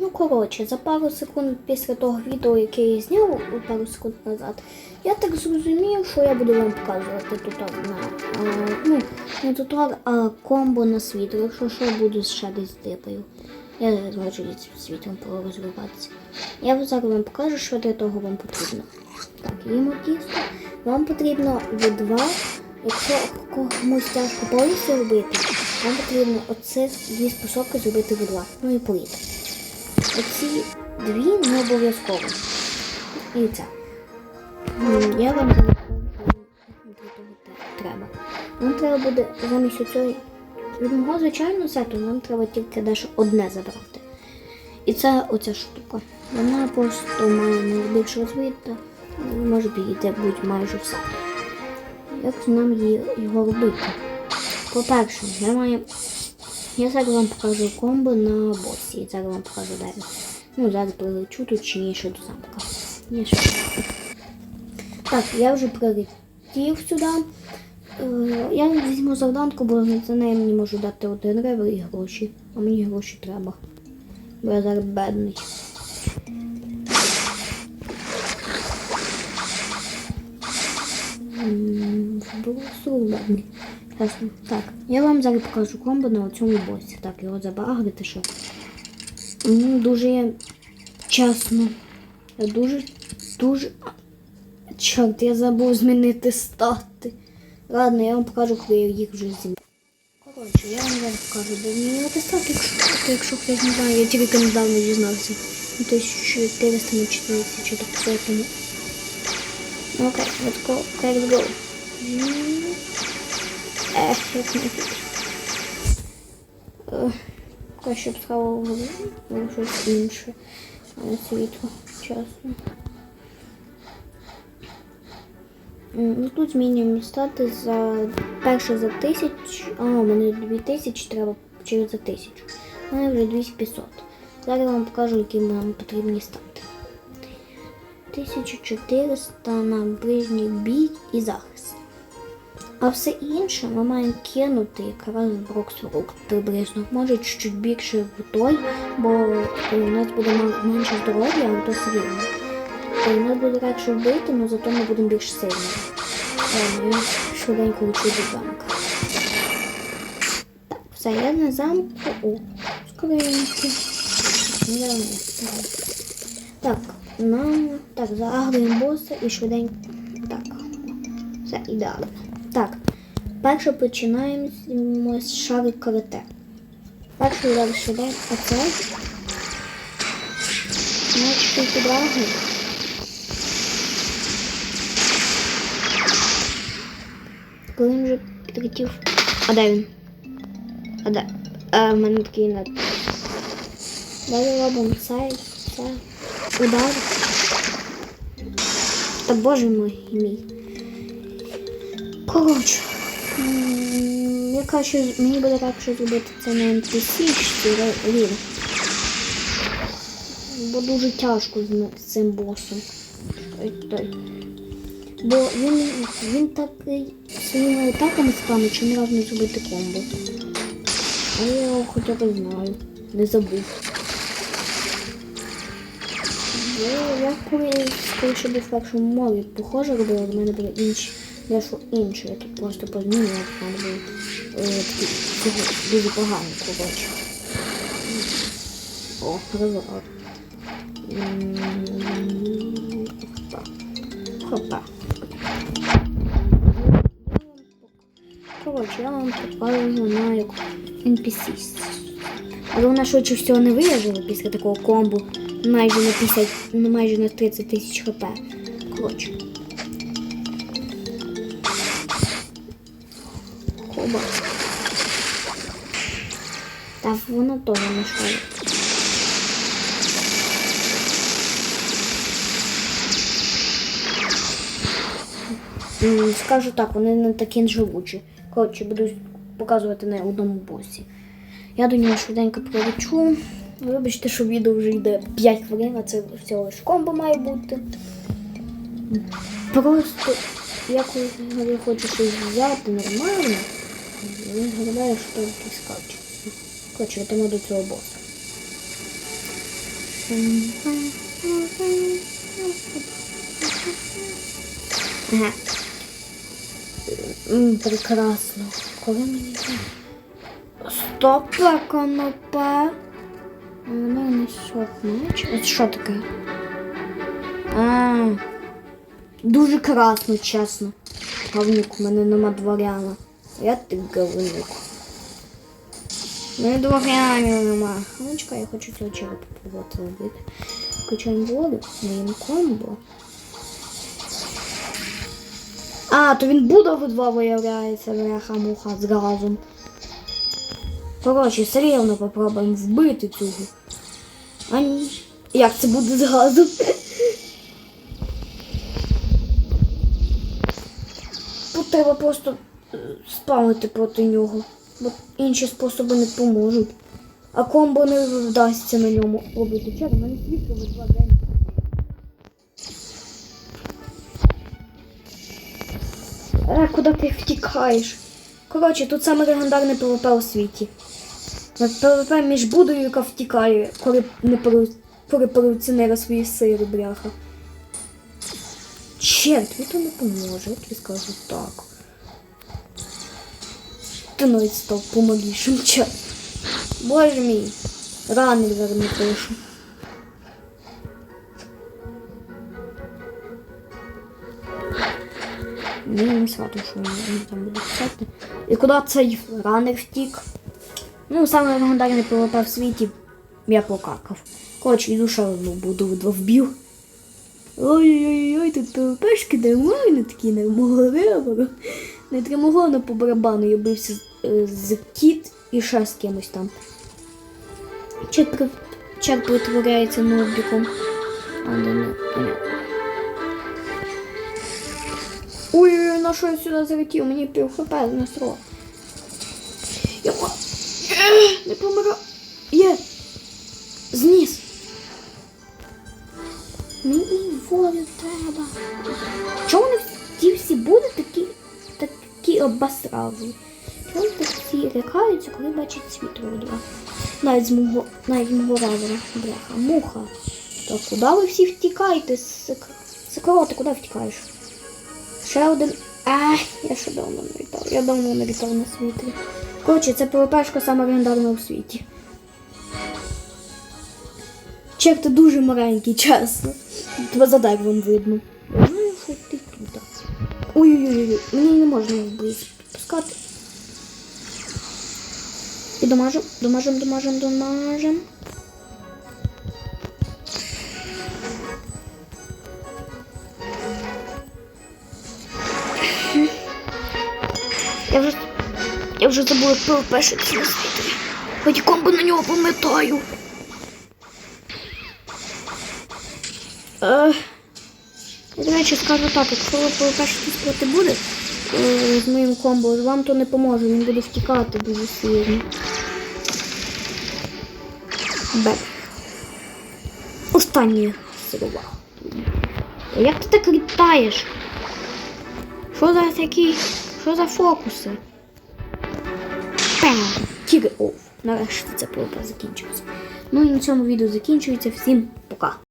Ну, коротше, за пару секунд після того відео, яке я зняв пару секунд назад, я так зрозумів, що я буду вам показувати тут на ну, не туторіал, а комбо на світло. Якщо що, буду ще десь дипаю. Я зможу від світлом порозриватися. Я зараз вам покажу, що для того вам потрібно. Так, їмо тісто. Вам потрібно в два. Якщо комусь тяжко повністю робити, вам потрібно оце дві способки зробити в два. Ну і політи. Оці дві не обов'язково. І це. Я вам того треба. Нам треба буде замість оцього від мого звичайного сету нам треба тільки дещо одне забрати. І це оця штука. Вона просто має найбільш розвита, може підійти будь майже все. Як нам її, його робити? По-перше, я маю. Я зараз вам покажу комбо на босі. Зараз вам покажу далі. Ну, зараз прилечу тут чи ні, ще до замка. Ні, ще. Так, я вже прилетів сюди. Е, Я візьму завданку, бо за неї мені можу дати один ревер і гроші. А мені гроші треба. Бо я зараз бедний. Було бедний. Ясно. Так, я вам зараз покажу комбо на цьому босі. Так, його забагрити, що. Ну, дуже. Я дуже, дуже. Чорт, я забув змінити стати. Ладно, я вам покажу, коли я їх вже зім'ю. Коротше, я вам зараз покажу, де змінювати стати, якщо, якщо хтось не знає, я тільки недавно дізнався. Ну, 1400 на 4500 тому. Окей, let's go. Let's go. Краще б схавав щось інше. А не світло, чесно. Ну тут змінюємо стати за перше за тисячу, а у мене дві тисячі треба через за тисячу. У мене вже 2500. Зараз я вам покажу, які нам потрібні стати. 1400 на ближній бій і захист. А все інше ми маємо кинути якраз в Броксрук приблизно. Може чуть більше в той, бо у нас буде менше здоров'я, але то рівно. Е, Нас буде легше вбити, але зато ми будемо більш. Ладно, швиденько лечу до замка. Так, все, я на замку. Я вниз. Так, нам. Так, заагруємо боса і швиденько. Так. Все ідеально. Перше починаємо з шарик карате. Перший удар швиденько оце. Значить, підразу. Коли він вже підлетів. А де він? А де? А, в мене такий нет. Далі робимо цей, це. Удар. Та боже мой мій. Коротше. М, Я краще, мені буде легше зробити це на NPC, чи рівень. Бо дуже тяжко з, цим босом. Бо він, він такий своїми атаками спамить, що не разу не зробити комбо. А я його хоча б знаю. Не забув. Бо я коли скоріше був в першому мові похоже робила, в мене були інші. Я що інше, я тут просто позмінював, в мене були такі цього, дуже погані, коротше. О, розлад. Хопа. Хопа. Коротше, я вам покажу на як NPC. Але вона швидше всього не вижила після такого комбо майже на 50, ну майже на 30 тисяч хп. Коротше. Хоба. Та вона теж не. Скажу так, вони не такі живучі. Коротше, буду показувати на одному босі. Я до нього швиденько пролечу. Вибачте, що відео вже йде 5 хвилин, а це всього лиш комбо має бути. Просто я хочу щось взяти нормально, він гадає, що якийсь скач. Коротше, йдемо до цього боса. Ага. Прекрасно. Коли мені це? Стоп, конопа. Воно не. Це що таке? А, дуже красно, чесно. Говнюк, у мене нема дворяна. Я ти говнюк. Ну і дворяна нема. Ну, чекай, я хочу цього черепа попробувати робити. Включаємо воду, моїм комбо. А, то він буде в два виявляється, бляха-муха, з газом. Коротше, все рівно попробуємо вбити цього. А ні. Як це буде з газом? Тут треба просто е, спамити проти нього, бо інші способи не поможуть. А комбо не вдасться на ньому робити. У мене світло в два день. Е, куди ти втікаєш? Коротше, тут саме легендарне ПВП у світі. ПВП між Будою, яка втікає, коли не пере- коли переоцінила свої сили, бляха. Чем тобі то не поможе, я тобі скажу так. Ти навіть став помогішим. Боже мій. Зараз не пишу. Не свято, що він там буде писати. І куди цей ранер втік? Ну, саме легендарний ПВП в світі я покакав. Коротше, йду ще одну буду два вб'ю. Ой-ой-ой, тут ПВПшки нормальні такі, вибору. Не тримогону по барабану, я бився з, е, кіт і ще з кимось там. Чат, при... Чат притворяється нубіком. А, де не, понятно. Ой-ой-ой, на що я сюди залетів? Мені пів хп знесло. Я не помира. Є. Зніс. Мені волю треба. Чому вони ті всі будуть такі, Чому вони так всі лякаються, коли бачать світло в? Навіть мого, навіть. Бляха, муха. Та куди ви всі втікаєте? Сик... Сикро, ти куди втікаєш? Ще один. Ах, я ще давно не літав. Я давно не літав на світлі. Коротше, це ПВПшка сама легендарна у світі. Чек, ти дуже маленький, чесно. Тебе за деревом видно. Ой-ой-ой, мені не можна вблизь підпускати. І домажем, домажем, домажем, домажем. Я вже, я вже забула ПВПшити на світі. Хоч комбо на нього пам'ятаю. Е, до речі, скажу так, якщо ви ПВПшити проти буде е, з моїм комбо, вам то не поможе, він буде втікати дуже сильно. Бе. Останні слова. Як ти так літаєш? Що за такі? Що за фокуси? Пем! Тіги оф. Нарешті це ПВП закінчилося. Ну і на цьому відео закінчується. Всім пока.